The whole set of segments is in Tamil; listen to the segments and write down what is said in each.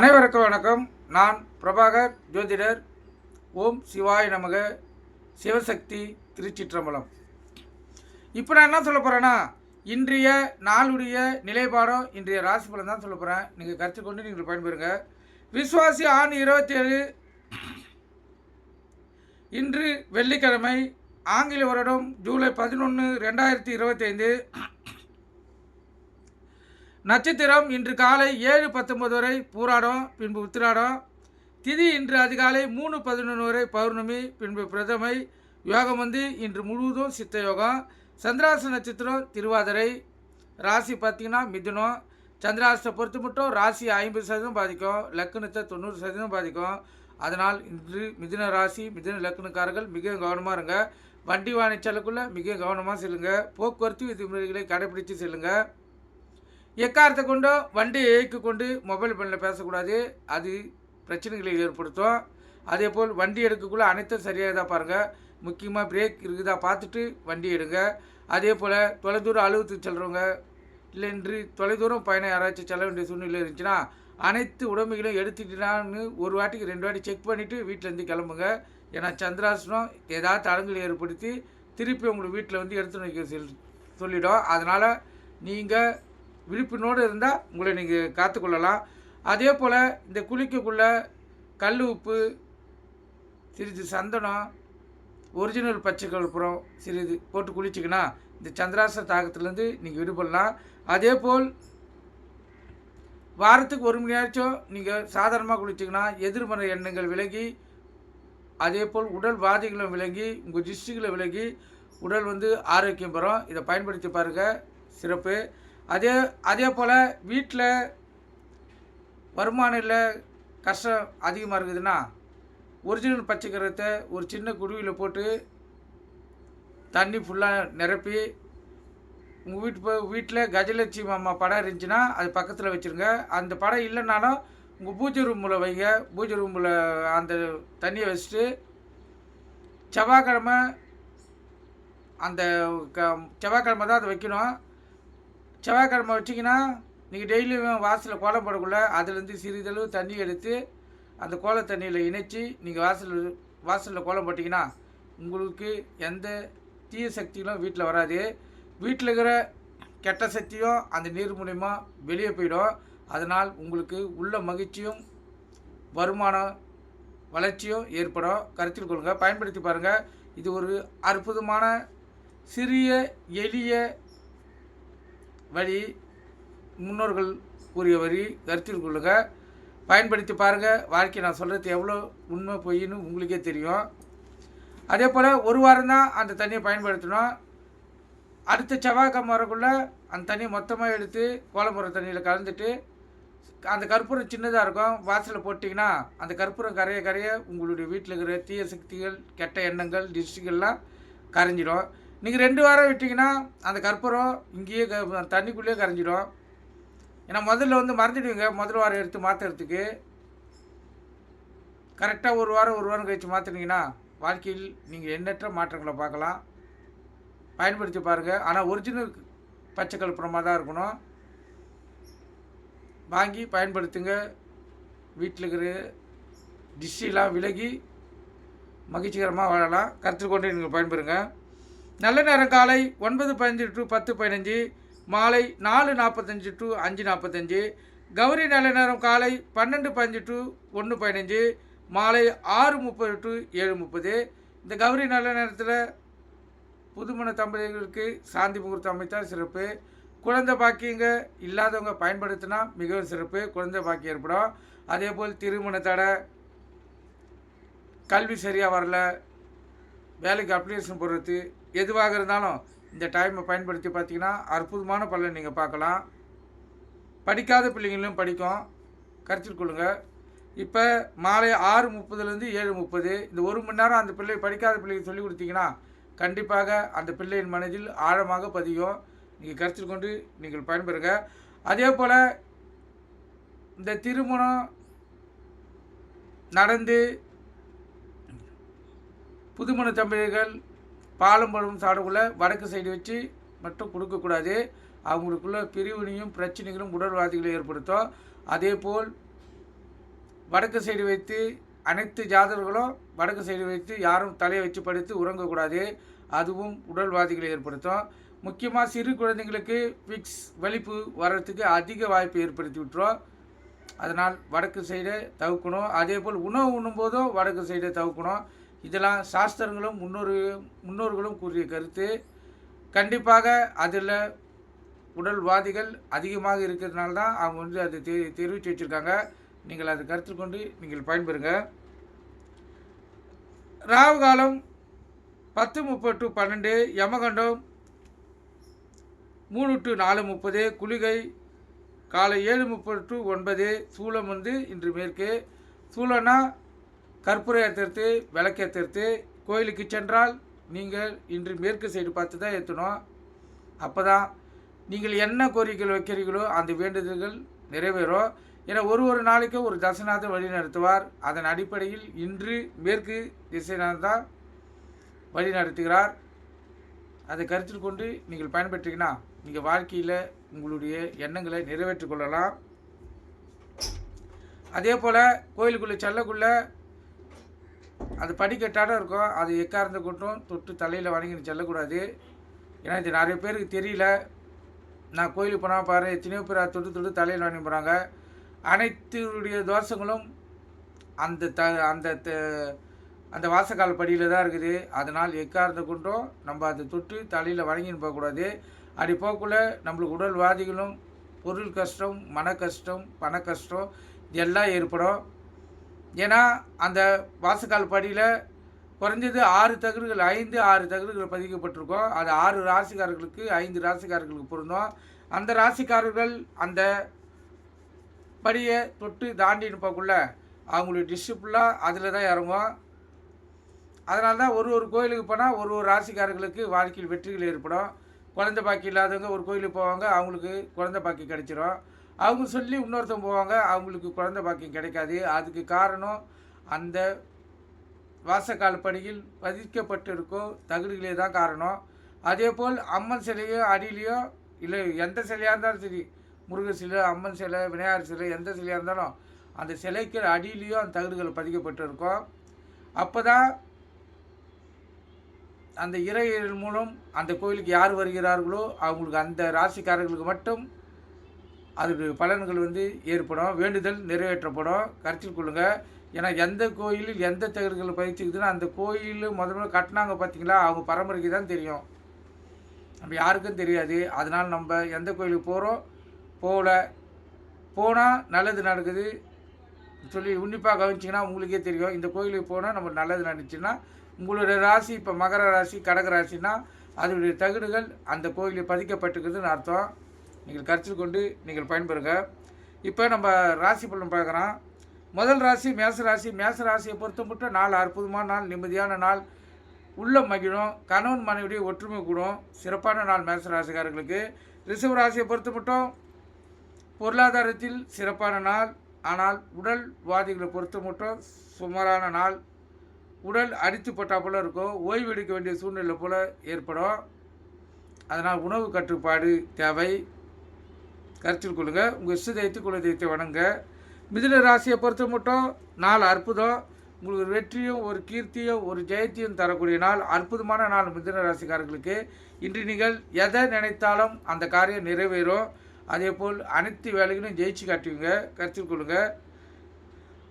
அனைவருக்கும் வணக்கம். நான் பிரபாகர் ஜோதிடர். ஓம் சிவாய நமக. சிவசக்தி திருச்சிற்றம்பலம். இப்போ நான் என்ன சொல்ல போகிறேன்னா இன்றைய நாளுடைய நிலைப்பாடம் இன்றைய ராசி பலன் தான் சொல்ல போகிறேன் நீங்கள் கற்றுக்கொண்டு நீங்கள் பயன்பெறுங்க. விஸ்வாசி ஆண் இருபத்தேழு. இன்று வெள்ளிக்கிழமை ஆங்கில வருடம் ஜூலை பதினொன்று ரெண்டாயிரத்தி இருபத்தைந்து. நட்சத்திரம் இன்று காலை ஏழு பத்தொன்பது வரை பூராடம் பின்பு உத்திராடம். திதி இன்று அதிகாலை மூணு பதினொன்று வரை பௌர்ணமி பின்பு பிரதமை. யோகம் வந்து இன்று முழுவதும் சித்த யோகம். சந்திராச நட்சத்திரம் திருவாதிரை. ராசி பார்த்தீங்கன்னா மிதுனம். சந்திராசத்தை பொறுத்து மட்டும் ராசி ஐம்பது சதவீதம் பாதிக்கும் லக்னத்தை தொண்ணூறு சதவீதம் பாதிக்கும். அதனால் இன்று மிதுன ராசி மிதுன லக்னக்காரர்கள் மிக கவனமாக இருங்க. வண்டி வாகன மிக கவனமாக செல்லுங்கள் போக்குவரத்து விதிமுறைகளை கடைபிடித்து செல்லுங்கள் எக்காரத்தை கொண்டோ வண்டியை இயக்கி கொண்டு மொபைல் ஃபோனில் பேசக்கூடாது. அது பிரச்சனைகளை ஏற்படுத்தும். அதே போல் வண்டி எடுக்கக்குள்ளே அனைத்தும் சரியாக தான் பாருங்கள் முக்கியமாக பிரேக் இருக்குதா பார்த்துட்டு வண்டி எடுங்க. அதே போல் தொலைதூரம் அலுவலகத்து செல்கிறவங்க இல்லை இன்று தொலைதூரம் பயணம் யாராச்சும் செல்ல வேண்டிய சூழ்நிலை இருந்துச்சுன்னா அனைத்து உடமைகளும் எடுத்துக்கிட்டான்னு ஒரு வாட்டிக்கு ரெண்டு வாட்டி செக் பண்ணிவிட்டு வீட்டிலேருந்து கிளம்புங்க. ஏன்னா சந்திராசனம் ஏதாவது தடங்களை ஏற்படுத்தி திருப்பி உங்களுக்கு வீட்டில் வந்து எடுத்து வைக்க சொல் சொல்லிடும். அதனால் நீங்கள் விழிப்புணோடு இருந்தால் உங்களை நீங்கள் காத்துக்கொள்ளலாம். அதே போல் இந்த குளிக்கக்குள்ள கல் உப்பு சிறிது சந்தனம் ஒரிஜினல் பச்சை கற்பூரம் சிறிது போட்டு குளிச்சிங்கன்னா இந்த சந்திராச தாக்கத்துலேருந்து நீங்கள் விடுபடலாம். அதே போல் வாரத்துக்கு ஒரு மணி நேரச்சும் நீங்கள் சாதாரணமாக குளிச்சிங்கன்னா எதிர்மறை எண்ணங்கள் விலகி அதே போல் உடல் பாதைகளும் விலகி உங்கள் டிஸ்ட்ரிக்டில் விலகி உடல் வந்து ஆரோக்கியம் பெறும். இதை பயன்படுத்தி பாருங்கள் சிறப்பு. அதே அதே போல் வீட்டில் வருமானம் இல்லை கஷ்டம் அதிகமாக இருக்குதுன்னா ஒரிஜினல் பச்சைக்கரத்தை ஒரு சின்ன குடுவியில் போட்டு தண்ணி ஃபுல்லாக நிரப்பி உங்கள் வீட்டு போ வீட்டில் கஜலட்சுமி அம்மா படம் இருந்துச்சுன்னா அது பக்கத்தில் வச்சுருங்க. அந்த படம் இல்லைனாலும் உங்கள் பூஜை ரூமில் வைங்க. பூஜை ரூமில் அந்த தண்ணியை வச்சுட்டு செவ்வாய்க்கிழமை அந்த க செவ்வாய்க்கிழமை தான் அதை வைக்கணும். செவ்வாய்க்கிழமை வச்சிங்கன்னா நீங்கள் டெய்லியும் வாசலில் கோலம் போடக்குள்ள அதுலேருந்து சிறிதளவு தண்ணி எடுத்து அந்த கோல தண்ணியில் இணைச்சி நீங்கள் வாசல் வாசலில் கோலம் போட்டிங்கன்னா உங்களுக்கு எந்த தீய சக்திகளும் வீட்டில் வராது. வீட்டில் இருக்கிற கெட்ட சக்தியும் அந்த நீர் மூலிமா வெளியே போயிடும். அதனால் உங்களுக்கு உள்ள மகிழ்ச்சியும் வருமானம் வளர்ச்சியும் ஏற்படும். கருத்தில் கொள்ளுங்கள் பயன்படுத்தி பாருங்கள் இது ஒரு அற்புதமான சிறிய எளிய வழி முன்னோர்கள் கூறிய வரி கருத்தில் கொள்ளுங்க. பயன்படுத்தி பாருங்கள் வாழ்க்கை நான் சொல்கிறது எவ்வளோ உண்மை பொய்ன்னு உங்களுக்கே தெரியும். அதே போல் ஒரு வாரம் தான் அந்த தண்ணியை பயன்படுத்தணும். அடுத்த செவ்வாய்க்கிழமை வரக்குள்ளே அந்த தண்ணியை மொத்தமாக எடுத்து கோலம்புற தண்ணியில் கலந்துட்டு அந்த கற்பூரம் சின்னதாக இருக்கும். வாசலில் போட்டிங்கன்னா அந்த கற்பூரம் கரைய கரைய உங்களுடைய வீட்டில் இருக்கிற தீய சக்திகள் கெட்ட எண்ணங்கள் டிஸ்ட்ரிகள்லாம் கரைஞ்சிடும். நீங்கள் ரெண்டு வாரம் விட்டிங்கன்னா அந்த கற்பூரம் இங்கேயே க தண்ணிக்குள்ளேயே கரைஞ்சிடும். ஏன்னா முதல்ல வந்து மறந்துடுவீங்க. முதல் வாரம் எடுத்து மாற்றுறதுக்கு கரெக்டாக ஒரு வாரம் ஒரு வாரம் கழித்து மாற்றினீங்கன்னா வாழ்க்கையில் நீங்கள் எண்ணற்ற மாற்றங்களை பார்க்கலாம். பயன்படுத்தி பாருங்கள் ஆனால் ஒரிஜினல் பச்சை கற்பூரமாக தான் இருக்கணும். வாங்கி பயன்படுத்துங்க. வீட்டில் இருக்கிற டிஷ்ஷெலாம் விலகி மகிழ்ச்சிகரமாக வாழலாம். கருத்தில் கொண்டு நீங்கள் பயன்பெறுங்க. நல்ல நேரம் காலை ஒன்பது பதினஞ்சு டு பத்து பதினஞ்சு மாலை நாலு நாற்பத்தஞ்சு டு அஞ்சு நாற்பத்தஞ்சு கௌரி நல்ல நேரம் காலை பன்னெண்டு பதினஞ்சு டு ஒன்று பதினஞ்சு மாலை ஆறு முப்பது டு ஏழு முப்பது. இந்த கௌரி நல்ல நேரத்தில் புதுமண தம்பதிகளுக்கு சாந்தி முகூர்த்தம் அமைத்தால் சிறப்பு. குழந்தை பாக்கியங்க இல்லாதவங்க பயன்படுத்தினா மிகவும் சிறப்பு. குழந்தை பாக்கியம் ஏற்படும். அதே போல் திருமணத்தடை கல்வி சரியாக வரல வேலைக்கு அப்ளிகேஷன் போடுறது எதுவாக இருந்தாலும் இந்த டைமை பயன்படுத்தி பார்த்தீங்கன்னா அற்புதமான பலன் நீங்கள் பார்க்கலாம். படிக்காத பிள்ளைங்களும் படிக்கும். கருத்தில் கொள்ளுங்கள் இப்போ மாலை ஆறு முப்பதுலேருந்து ஏழு முப்பது இந்த ஒரு மணி நேரம் அந்த பிள்ளை படிக்காத பிள்ளைக்கு சொல்லி கொடுத்தீங்கன்னா கண்டிப்பாக அந்த பிள்ளையின் மனதில் ஆழமாக பதியும். நீங்கள் கருத்தில் கொண்டு நீங்கள் பயன்பெறுங்க. அதே போல் இந்த திருமணம் நடந்து புதுமண தம்பதிகள் பாலம் பழம் சாடக்குள்ள வடக்கு சைடு வச்சு மட்டும் கொடுக்கக்கூடாது. அவங்களுக்குள்ள பிரிவினையும் பிரச்சனைகளும் உடல்வாதிகளை ஏற்படுத்தும். அதே போல் வடக்கு சைடு வைத்து அனைத்து ஜாதகர்களும் வடக்கு சைடு வைத்து யாரும் தலையை வச்சு படுத்து உறங்கக்கூடாது. அதுவும் உடல்வாதிகளை ஏற்படுத்தும். முக்கியமாக சிறு குழந்தைங்களுக்கு ஃபிக்ஸ் வலிப்பு வர்றதுக்கு அதிக வாய்ப்பு ஏற்படுத்தி விட்டுரும். அதனால் வடக்கு சைடை தவிர்க்கணும். அதே போல் உணவு உண்ணும்போதும் வடக்கு சைடை தவிர்க்கணும். இதெல்லாம் சாஸ்திரங்களும் முன்னோரு முன்னோர்களும் கூறிய கருத்து. கண்டிப்பாக அதில் உடல்வாதிகள் அதிகமாக இருக்கிறதுனால தான் அவங்க வந்து அதை தெ தெரிவித்து வச்சுருக்காங்க. நீங்கள் அதை கருத்தில் கொண்டு நீங்கள் பயன்பெறுங்க. ராவு காலம் பத்து முப்பது டு பன்னெண்டு யமகண்டம் மூணு டு நாலு முப்பது குளிகை காலை ஏழு முப்பது டு ஒன்பது சூளம் வந்து இன்று மேற்கு. சூளம்னா கற்பூரம் ஏற்றுறது விளக்கு கோயிலுக்கு சென்றால் நீங்கள் இன்று மேற்கு சைடு பார்த்து தான் ஏற்றணும். அப்போ தான் நீங்கள் என்ன கோரிக்கைகள் வைக்கிறீர்களோ அந்த வேண்டுதல்கள் நிறைவேறும். ஏன்னா ஒரு ஒரு நாளைக்கும் ஒரு தசநாதன் வழி நடத்துவார். அதன் அடிப்படையில் இன்று மேற்கு திசைநாதன் தான் வழி நடத்துகிறார். அதை கருத்தில் கொண்டு நீங்கள் பயன்பெற்றீங்கன்னா நீங்கள் வாழ்க்கையில் உங்களுடைய எண்ணங்களை நிறைவேற்றிக் கொள்ளலாம். அதே போல் கோயிலுக்குள்ளே செல்லக்குள்ளே அது படிக்கட்டாட இருக்கும். அது எக்கார்ந்த கொண்டும் தொட்டு தலையில் வணங்கின்னு செல்லக்கூடாது. ஏன்னா இது நிறைய பேருக்கு தெரியல. நான் கோயிலுக்கு போனால் பாரு எத்தனையோ பேர் அதை தொட்டு தொட்டு தலையில் வணங்கி போகிறாங்க அனைத்துடைய தோஷங்களும் அந்த த அந்த த- அந்த வாசக்கால் படியில் தான் இருக்குது. அதனால் எக்காரந்து கொண்டும் நம்ம அதை தொட்டு தலையில் வணங்கின்னு போகக்கூடாது. அப்படி போகக்குள்ளே நம்மளுக்கு உடல்வாதிகளும் பொருள் கஷ்டம் மன கஷ்டம் பண கஷ்டம் இது எல்லாம் ஏற்படும். ஏன்னா அந்த வாசக்கால் படியில் குறைஞ்சது ஆறு தகடுகள் ஐந்து ஆறு தகடுகள் பதிக்கப்பட்டிருக்கும். அது ஆறு ராசிக்காரர்களுக்கு ஐந்து ராசிக்காரர்களுக்கு பொருந்தோம். அந்த ராசிக்காரர்கள் அந்த படியை தொட்டு தாண்டின்னு போக்குள்ள அவங்களுடைய டிசிப்ளாக அதில் தான் இறங்கும். அதனால தான் ஒரு ஒரு கோயிலுக்கு போனால் ஒரு ஒரு ராசிக்காரர்களுக்கு வாழ்க்கையில் வெற்றிகள் ஏற்படும். குழந்தை பாக்கி இல்லாதவங்க ஒரு கோயிலுக்கு போவாங்க அவங்களுக்கு குழந்தை பாக்கி கிடைச்சிரும். அவங்க சொல்லி இன்னொருத்தன் போவாங்க அவங்களுக்கு குழந்தை பாக்கியம் கிடைக்காது. அதுக்கு காரணம் அந்த வாசக்கால் படியில் பதிக்கப்பட்டிருக்கும் தகுதிகளே தான் காரணம். அதே போல் அம்மன் சிலையோ அடியிலையோ இல்லை எந்த சிலையாக இருந்தாலும் சரி முருகர் சிலை அம்மன் சிலை விநாயகர் சிலை எந்த சிலையாக இருந்தாலும் அந்த சிலைக்கு அடியிலையோ அந்த தகடுகள் பதிக்கப்பட்டிருக்கும். அப்போ தான் அந்த இறையல் மூலம் அந்த கோயிலுக்கு யார் வருகிறார்களோ அவங்களுக்கு அந்த ராசிக்காரர்களுக்கு மட்டும் அதோடைய பலன்கள் வந்து ஏற்படும். வேண்டுதல் நிறைவேற்றப்படும். கருத்தில் கொள்ளுங்கள் ஏன்னா எந்த கோயிலில் எந்த தகடுகள் பயிற்சிக்குதுன்னா அந்த கோயில் முதல்ல கட்டினாங்க பார்த்தீங்களா? அவங்க பரம்பரைக்கு தான் தெரியும். நம்ம யாருக்கும் தெரியாது. அதனால் நம்ம எந்த கோயிலுக்கு போகிறோம் போகல போனால் நல்லது நடக்குது. சொல்லி உன்னிப்பாக கவனிச்சிங்கன்னா உங்களுக்கே தெரியும். இந்த கோயிலுக்கு போனால் நம்ம நல்லது நடந்துச்சுன்னா உங்களுடைய ராசி இப்போ மகர ராசி கடக ராசினா அதனுடைய தகடுகள் அந்த கோயிலில் பதிக்கப்பட்டிருக்குதுன்னு அர்த்தம். நீங்கள் கருத்தில் கொண்டு நீங்கள் பயன்பெறுங்க இப்போ நம்ம ராசி பலன் பார்க்குறோம். முதல் ராசி மேச ராசி. மேச ராசியை பொறுத்த மட்டும் நாள் அற்புதமான நாள் நிம்மதியான நாள். உள்ள மகிழும். கணவன் மனைவியுடைய ஒற்றுமை கூடும். சிறப்பான நாள் மேச ராசிக்காரர்களுக்கு. ரிசர்வ் ராசியை பொறுத்த மட்டும் பொருளாதாரத்தில் சிறப்பான நாள். ஆனால் உடல் வாதிகளை பொறுத்த மட்டும் சுமாரான நாள். உடல் அடித்து போட்டா போல் இருக்கும். ஓய்வெடுக்க வேண்டிய சூழ்நிலை போல் ஏற்படும். அதனால் உணவு கட்டுப்பாடு தேவை. கருத்தில் கொள்ளுங்கள் உங்கள் இஷ்ட தெய்வத்தை குல தெய்வத்தை வணங்க. மிதுன ராசியை பொறுத்த மட்டும் நாள் அற்புதம். உங்களுக்கு ஒரு வெற்றியும் ஒரு கீர்த்தியும் ஒரு ஜெயத்தையும் தரக்கூடிய நாள் அற்புதமான நாள் மிதுன ராசிக்காரர்களுக்கு. இன்று நீங்கள் எதை நினைத்தாலும் அந்த காரியம் நிறைவேறும். அதே போல் அனைத்து வேலைகளையும் ஜெயிச்சு காட்டுவீங்க. கருத்தில் கொள்ளுங்கள்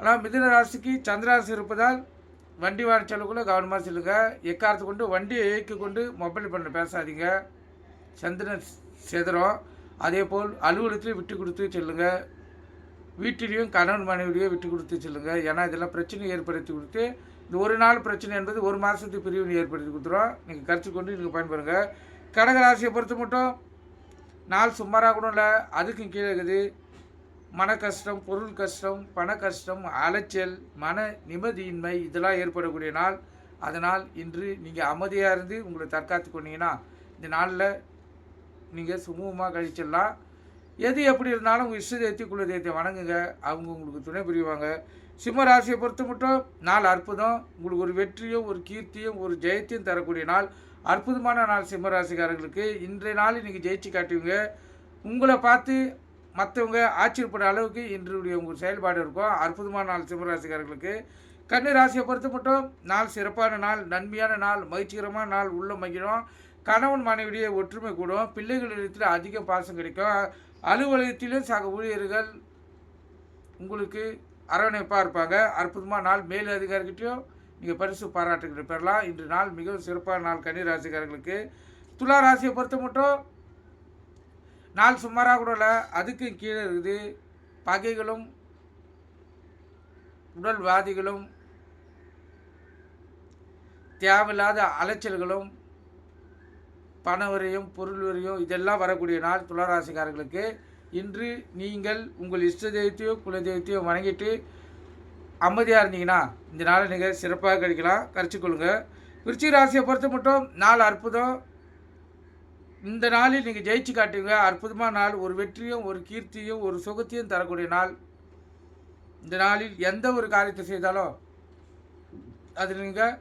ஆனால் மிதுன ராசிக்கு சந்திராசி இருப்பதால் வண்டி வாங்க செலவுக்குள்ளே கவனமாக செல்லுங்க. எக்காரத்தை கொண்டு வண்டியை இயக்கி கொண்டு மொபைல் பண்ண பேசாதீங்க. சந்திரன் செதறம் அதே போல் அலுவலகத்திலையும் விட்டு கொடுத்து செல்லுங்க. வீட்டிலையும் கணவன் மனைவிலையும் விட்டு கொடுத்து செல்லுங்க. ஏன்னா இதெல்லாம் பிரச்சனை ஏற்படுத்தி கொடுத்து இந்த ஒரு நாள் பிரச்சனை என்பது ஒரு மாதத்துக்கு பிரிவினை ஏற்படுத்தி கொடுத்துரும். நீங்கள் கருத்து கொண்டு நீங்கள் பயன்பெறுங்க. கடகராசியை பொறுத்து மட்டும் நாள் சுமாராக கூட இல்லை அதுக்கும் கீழே இருக்குது. மன கஷ்டம் பொருள் கஷ்டம் பண கஷ்டம் அலைச்சல் மன நிம்மதியின்மை இதெல்லாம் ஏற்படக்கூடிய நாள். அதனால் இன்று நீங்கள் அமைதியாக இருந்து உங்களை தற்காத்து கொண்டீங்கன்னா இந்த நாளில் நீங்கள் சுமூகமாக கழிச்சிடலாம். எது எப்படி இருந்தாலும் உங்கள் இஷ்ட தேத்தி குல தெய்வத்தை வணங்குங்க. அவங்க உங்களுக்கு துணை புரிவாங்க. சிம்ம ராசியை பொறுத்த மட்டும் நாள் அற்புதம். உங்களுக்கு ஒரு வெற்றியும் ஒரு கீர்த்தியும் ஒரு ஜெயத்தையும் தரக்கூடிய நாள். அற்புதமான நாள் சிம்ம ராசிக்காரர்களுக்கு. இன்றைய நாள் நீங்கள் ஜெயிச்சு காட்டுவீங்க. உங்களை பார்த்து மற்றவங்க ஆச்சரியப்படுற அளவுக்கு இன்றைய உங்கள் செயல்பாடு இருக்கும். அற்புதமான நாள் சிம்மராசிக்காரர்களுக்கு கன்னி ராசியை பொறுத்த மட்டும் நாள் சிறப்பான நாள் நன்மையான நாள் மகிழ்ச்சிகரமான நாள் உள்ள மகிழும். கணவன் மனைவிடைய ஒற்றுமை கூடும். பிள்ளைகளிடத்தில் அதிக பாசம் கிடைக்கும். அலுவலகத்திலும் சக ஊழியர்கள் உங்களுக்கு அரவணைப்பாக இருப்பாங்க. அற்புதமாக நாள். மேல் அதிகாரிகிட்டையும் நீங்கள் பரிசு பாராட்டுகளை பெறலாம். இன்று நாள் மிகவும் சிறப்பான நாள் கன்னி ராசிக்காரர்களுக்கு துலா ராசியை பொறுத்த மட்டும் நாள் சுமாராக கூட இல்லை. அதுக்கு கீழே இருக்குது. பகைகளும் உடல்வாதிகளும் தேவையில்லாத அலைச்சல்களும் பண வரையும் பொருள் வரையும் இதெல்லாம் வரக்கூடிய நாள் துளராசிக்காரர்களுக்கு இன்று நீங்கள் உங்கள் இஷ்ட தெய்வத்தையோ குல தெய்வத்தையோ வணங்கிட்டு அமைதியாக இருந்தீங்கன்னா இந்த நாளை நீங்கள் சிறப்பாக கழிக்கலாம். கரைச்சிக்கொள்ளுங்க விருச்சிக ராசியை பொறுத்த மட்டும் நாள் அற்புதம். இந்த நாளில் நீங்கள் ஜெயிச்சு காட்டுவீங்க அற்புதமான நாள். ஒரு வெற்றியும் ஒரு கீர்த்தியும் ஒரு சுகத்தையும் தரக்கூடிய நாள். இந்த நாளில் எந்த ஒரு காரியத்தை செய்தாலும் அது நீங்கள்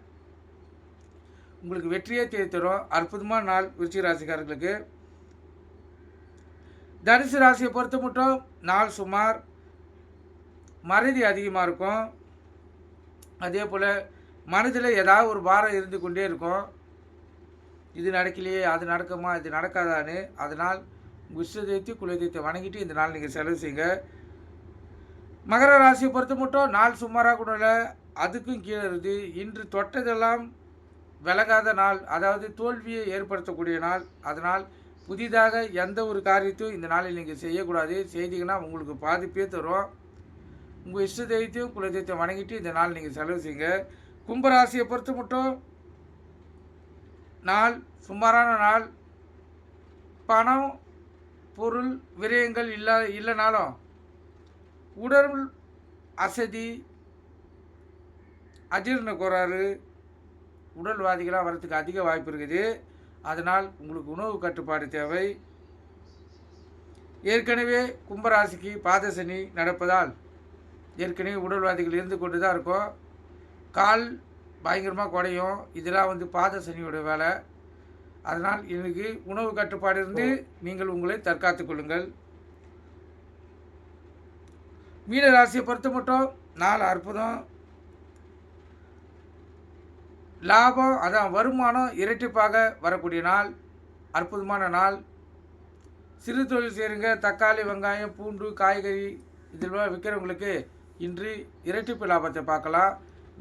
உங்களுக்கு வெற்றியே தேடி தரும். அற்புதமான நாள் விருச்சிக ராசிக்காரர்களுக்கு தனுசு ராசியை பொறுத்த மட்டும் நாள் சுமார் மறதி அதிகமாக இருக்கும். அதே போல் மனதில் ஏதாவது ஒரு பாரம் இருந்து கொண்டே இருக்கும். இது நடக்கலையே அது நடக்குமா இது நடக்காதான்னு. அதனால் உங்கள் குலதெய்வத்தை வணங்கிட்டு இந்த நாள் நீங்கள் செலவு செய்யுங்க. மகர ராசியை பொறுத்த மட்டும் நாள் சுமாராக கூட இல்லை அதுக்கும் கீழே இருந்து இன்று தொட்டதெல்லாம் விலகாத நாள் அதாவது தோல்வியை ஏற்படுத்தக்கூடிய நாள். அதனால் புதிதாக எந்த ஒரு காரியத்தையும் இந்த நாளில் நீங்கள் செய்யக்கூடாது. செய்தீங்கன்னா உங்களுக்கு பாதிப்பே தரும். உங்கள் இஷ்ட தெய்வத்தையும் குலதெய்வத்தையும் வணங்கிட்டு இந்த நாள் நீங்கள் செலவு செய்யுங்க. கும்பராசியை பொறுத்து மட்டும் நாள் சுமாரான நாள் பணம் பொருள் விரயங்கள் இல்லா இல்லைனாலும் உடல் அசதி அஜீர்ண கோளாறு உடல்வாதிகளாக வரத்துக்கு அதிக வாய்ப்பு இருக்குது. அதனால் உங்களுக்கு உணவு கட்டுப்பாடு தேவை. ஏற்கனவே கும்பராசிக்கு பாதசனி நடப்பதால் ஏற்கனவே உடல்வாதிகள் இருந்து கொண்டு தான் இருக்கும். கால் பயங்கரமாக குறையும் இதெல்லாம் வந்து பாத சனியோட வேலை. அதனால் எனக்கு உணவு கட்டுப்பாடு இருந்து நீங்கள் உங்களை தற்காத்து கொள்ளுங்கள். மீன ராசியை பொறுத்த மட்டும் நாலு அற்புதம். லாபம் அதான் வருமானம் இரட்டிப்பாக வரக்கூடிய நாள் அற்புதமான நாள். சிறு தொழில் செய்கிறங்க தக்காளி வெங்காயம் பூண்டு காய்கறி இதெல்லாம் விற்கிறவங்களுக்கு இன்று இரட்டிப்பு லாபத்தை பார்க்கலாம்.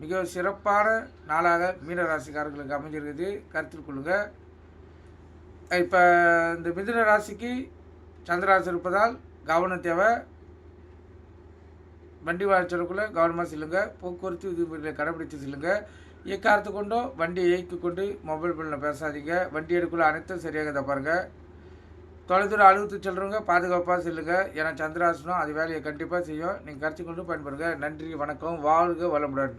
மிக சிறப்பான நாளாக மீனராசிக்காரர்களுக்கு அமைஞ்சிருக்குது. கருத்தில் கொள்ளுங்கள் இப்போ இந்த மிதுன ராசிக்கு சந்திராசி இருப்பதால் கவனம் தேவை. வண்டி வாழ்ச்சலுக்குள்ளே கவனமாக செல்லுங்கள் போக்குவரத்து விதிமுறைகளை கடைபிடித்து செல்லுங்க. இயக்காரத்து கொண்டோ வண்டியை இயக்கி கொண்டு மொபைல் ஃபோனில் பேசாதீங்க. வண்டி எடுக்கல அனைத்தும் சரியாக தான் பாருங்கள் தொலைதூரம் அழுகுத்து செல்றவங்க பாதுகாப்பாக செல்லுங்க. ஏன்னா சந்திராசனம் அது வேலையை கண்டிப்பாக செய்யும். நீங்கள் கருத்து கொண்டு பயன்படுங்க. நன்றி வணக்கம். வாழ்க வளமுடன்.